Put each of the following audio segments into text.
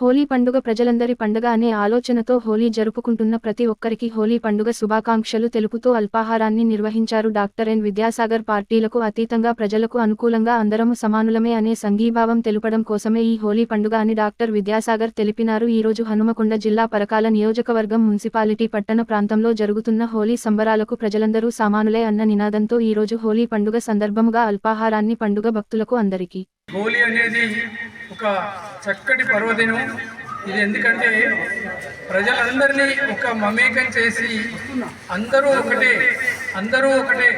హోలీ పండుగ ప్రజలందరి పండుగ అనే ఆలోచనతో హోలీ జరుపుకుంటున్న ప్రతి ఒక్కరికి హోలీ పండుగ శుభాకాంక్షలు తెలుపుతూ అల్పాహారాన్ని నిర్వహించారు డాక్టర్ ఎన్ విద్యాసాగర్. పార్టీలకు అతీతంగా ప్రజలకు అనుకూలంగా అందరము సమానులమే అనే సంఘీభావం తెలుపడం కోసమే ఈ హోలీ పండుగ అని డాక్టర్ విద్యాసాగర్ తెలిపినారు. ఈరోజు హనుమకొండ జిల్లా పరకాల నియోజకవర్గం మున్సిపాలిటీ పట్టణ ప్రాంతంలో జరుగుతున్న హోలీ సంబరాలకు ప్రజలందరూ సమానులే అన్న నినాదంతో ఈరోజు హోలీ పండుగ సందర్భంగా అల్పాహారాన్ని పండుగ భక్తులకు అందరికీ. హోలీ అనేది ఒక చక్కటి పర్వదినం. ఇది ఎందుకంటే ప్రజలందరినీ ఒక మమేకం చేసి అందరూ ఒకటే అందరూ ఒకటే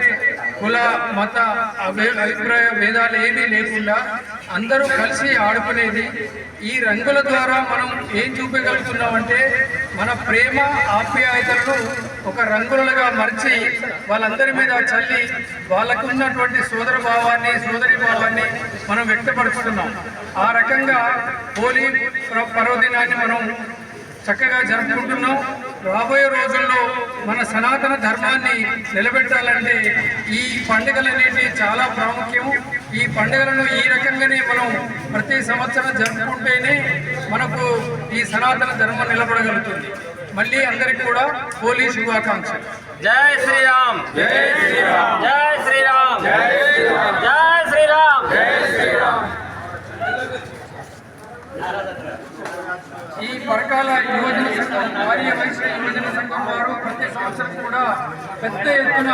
కుల మత అభి- అభిప్రాయ భేదాలు ఏమీ లేకుండా అందరూ కలిసి ఆడుకునేది. ఈ రంగుల ద్వారా మనం ఏం చూపించగలుగుతున్నామంటే మన ప్రేమ ఆప్యాయతలను ఒక రంగులుగా మర్చి వాళ్ళందరి మీద చల్లి వాళ్ళకు ఉన్నటువంటి సోదర భావాన్ని సోదరి భావాన్ని మనం వ్యక్తపరుచుకున్నాం. ఆ రకంగా హోలీ పర్వదినాన్ని మనం చక్కగా జరుపుకుంటున్నాం. రాబోయే రోజుల్లో మన సనాతన ధర్మాన్ని నిలబెట్టాలంటే ఈ పండుగలు చాలా ప్రాముఖ్యం ఈ పండుగలను ఈ రకంగానే మనం ప్రతి సంవత్సరం జరుపుకుంటేనే మనకు ఈ సనాతన ధర్మం నిలబడగలుగుతుంది. మళ్ళీ అందరికీ కూడా హోలీ శుభాకాంక్షలు. జై శ్రీరామ్. జై శ్రీరామ్. జై శ్రీరామ్. జై శ్రీరామ్. జై శ్రీరామ్. ఈ పరకాల యువజన సంఘం ఆర్య వయసు యువజన సంఘం వారు ప్రతి సంవత్సరం కూడా పెద్ద ఎత్తున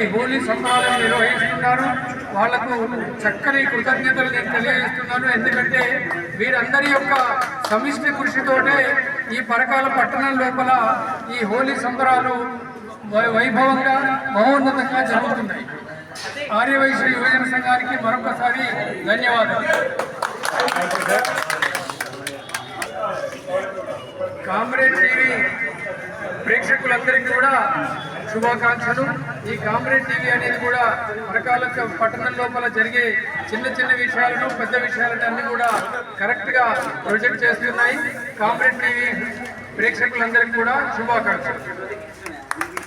ఈ హోలీ సంబరాలను నిర్వహిస్తున్నారు. వాళ్ళకు చక్కని కృతజ్ఞతలు నేను తెలియజేస్తున్నాను. ఎందుకంటే వీరందరి యొక్క సమిష్టి కృషితోటే ఈ పరకాల పట్టణం లోపల ఈ హోలీ సంబరాలు వై- వైభవంగా మహోన్నతంగా జరుగుతున్నాయి. ఆర్యవైశ్య యువజన సంఘానికి మరొకసారి ధన్యవాదాలు. కామ్రేడ్ టీవీ ప్రేక్షకులందరికీ కూడా శుభాకాంక్షలు. ఈ కామ్రేడ్ టీవీ అనేది కూడా రకాల పట్టణం లోపల జరిగే చిన్న చిన్న విషయాలను పెద్ద విషయాలను అన్ని కూడా కరెక్ట్గా ప్రొజెక్ట్ చేస్తున్నాయి. కామ్రేడ్ టీవీ ప్రేక్షకులందరికీ కూడా శుభాకాంక్షలు.